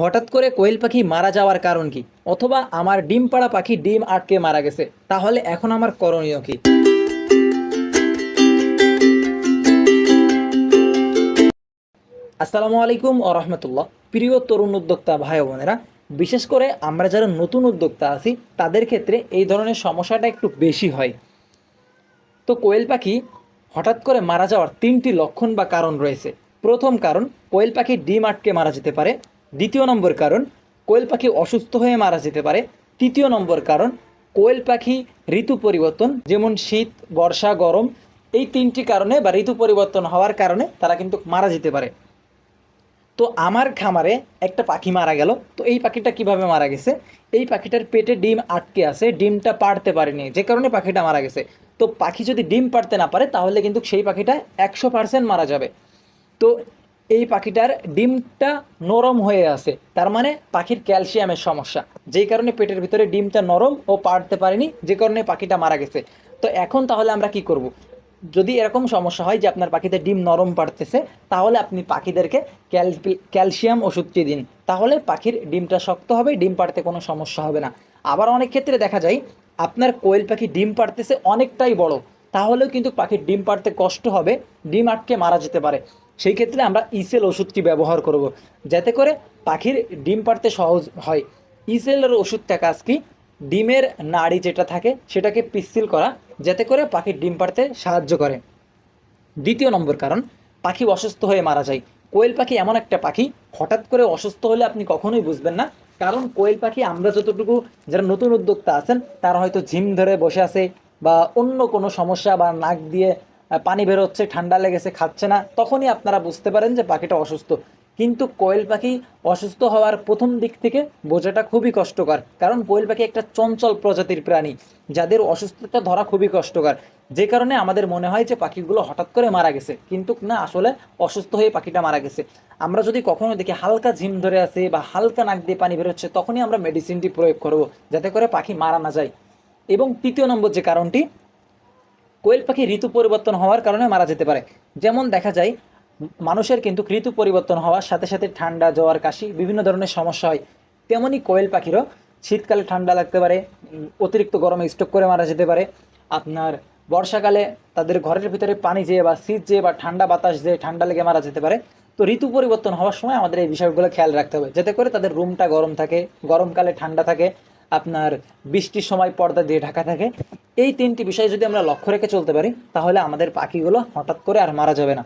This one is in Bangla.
হঠাৎ করে কোয়েল পাখি মারা যাওয়ার কারণ কি? অথবা আমার ডিম পাড়া পাখি ডিম আটকে মারা গেছে। তাহলে এখন আমার করণীয় কি? আসসালামু আলাইকুম ও রহমতুল্লাহ। প্রিয় তরুণ উদ্যোক্তা ভাই বোনেরা, বিশেষ করে আমরা যারা নতুন উদ্যোক্তা আছি, তাদের ক্ষেত্রে এই ধরনের সমস্যাটা একটু বেশি হয়। তো কোয়েল পাখি হঠাৎ করে মারা যাওয়ার তিনটি লক্ষণ বা কারণ রয়েছে। প্রথম কারণ, কোয়েল পাখি ডিম আটকে মারা যেতে পারে। দ্বিতীয় নম্বর কারণ, কোয়েল পাখি অসুস্থ হয়ে মারা যেতে পারে। তৃতীয় নম্বর কারণ, কোয়েল পাখি ঋতু পরিবর্তন, যেমন শীত, বর্ষা, গরম, এই তিনটি কারণে বা ঋতু পরিবর্তন হওয়ার কারণে তারা কিন্তু মারা যেতে পারে। তো আমার খামারে একটা পাখি মারা গেল। তো এই পাখিটা কীভাবে মারা গেছে? এই পাখিটার পেটে ডিম আটকে আছে, ডিমটা পাড়তে পারেনি, যে কারণে পাখিটা মারা গেছে। তো পাখি যদি ডিম পাড়তে না পারে, তাহলে কিন্তু সেই পাখিটা একশো পার্সেন্ট মারা যাবে। তো এই পাখিটার ডিমটা নরম হয়ে আছে। তার মানে পাখির ক্যালসিয়ামের সমস্যা। যেই কারণে পেটের ভিতরে ডিমটা নরম ও পাড়তে পারেনি, যে কারণে পাখিটা মারা গেছে। তো এখন তাহলে আমরা কি করব? যদি এরকম সমস্যা হয় যে আপনার পাখিতে ডিম নরম পাড়তেছে, তাহলে আপনি পাখিদেরকে ক্যাল- ক্যালসিয়াম ওষুধটি দিন। তাহলে পাখির ডিমটা শক্ত হবে, ডিম পাড়তে কোনো সমস্যা হবে না। আবার অনেক ক্ষেত্রে দেখা যায়, আপনার কোয়েল পাখি ডিম পাড়তেছে অনেকটাই বড়। তাহলেও কিন্তু পাখির ডিম পাড়তে কষ্ট হবে, ডিম আটকে মারা যেতে পারে। সেই ক্ষেত্রে আমরা ইসেল ওষুধটি ব্যবহার করব। যাতে করে পাখির ডিম পাড়তে সহজ হয়। ইসেলের ওষুধটা কাজ কি? ডিমের নাড়ি যেটা থাকে, সেটাকে পিচ্ছিল করা, যাতে করে পাখির ডিম পাড়তে সাহায্য করে। দ্বিতীয় নম্বর কারণ, পাখি অসুস্থ হয়ে মারা যায়। কোয়েল পাখি এমন একটা পাখি, হঠাৎ করে অসুস্থ হলে আপনি কখনোই বুঝবেন না। কারণ কোয়েল পাখি, আমরা যতটুকু, যারা নতুন উদ্যোক্তা আছেন, তারা হয়তো ঝিম ধরে বসে আছে বা অন্য কোনো সমস্যা বা নাক দিয়ে পানি বেরোচ্ছে, ঠান্ডা লেগেছে, খাচ্ছে না, তখনই আপনারা বুঝতে পারেন যে পাখিটা অসুস্থ। কিন্তু কোয়েল পাখি অসুস্থ হওয়ার প্রথম দিক থেকে বোঝাটা খুবই কষ্টকর। কারণ কোয়েল পাখি একটা চঞ্চল প্রজাতির প্রাণী, যাদের অসুস্থতা ধরা খুবই কষ্টকর। যে কারণে আমাদের মনে হয় যে পাখিগুলো হঠাৎ করে মারা গেছে। কিন্তু না, আসলে অসুস্থ হয়ে পাখিটা মারা গেছে। আমরা যদি কখনো দেখি হালকা ঝিম ধরে আছে বা হালকা নাক দিয়ে পানি বেরোচ্ছে, তখনই আমরা মেডিসিনটি প্রয়োগ করব, যাতে করে পাখি মারা না যায়। এবং তৃতীয় নম্বর যে কারণটি কোয়েল পাখি ঋতু পরিবর্তন হওয়ার কারণে মারা যেতে পারে। যেমন দেখা যায়, মানুষের কিন্তু ঋতু পরিবর্তন হওয়ার সাথে সাথে ঠান্ডা, জ্বর, কাশি বিভিন্ন ধরনের সমস্যা হয়। তেমনই কোয়েল পাখিরও শীতকালে ঠান্ডা লাগতে পারে অতিরিক্ত গরমে স্টক করে মারা যেতে পারে। আপনার বর্ষাকালে তাদের ঘরের ভিতরে পানি যেয়ে বা শীত যেয়ে বা ঠান্ডা বাতাস যেয়ে ঠান্ডা লেগে মারা যেতে পারে, তো ঋতু পরিবর্তন হওয়ার সময় আমাদের এই বিষয়গুলো খেয়াল রাখতে হবে। যাতে করে তাদের রুমটা গরম থাকে, গরমকালে ঠান্ডা থাকে, আপনার বৃষ্টির সময় পর্দা দিয়ে ঢাকা থাকে এই তিনটি বিষয় যদি আমরা লক্ষ্য রেখে চলতে পারি, তাহলে আমাদের পাখিগুলো হঠাৎ করে আর মারা যাবে না।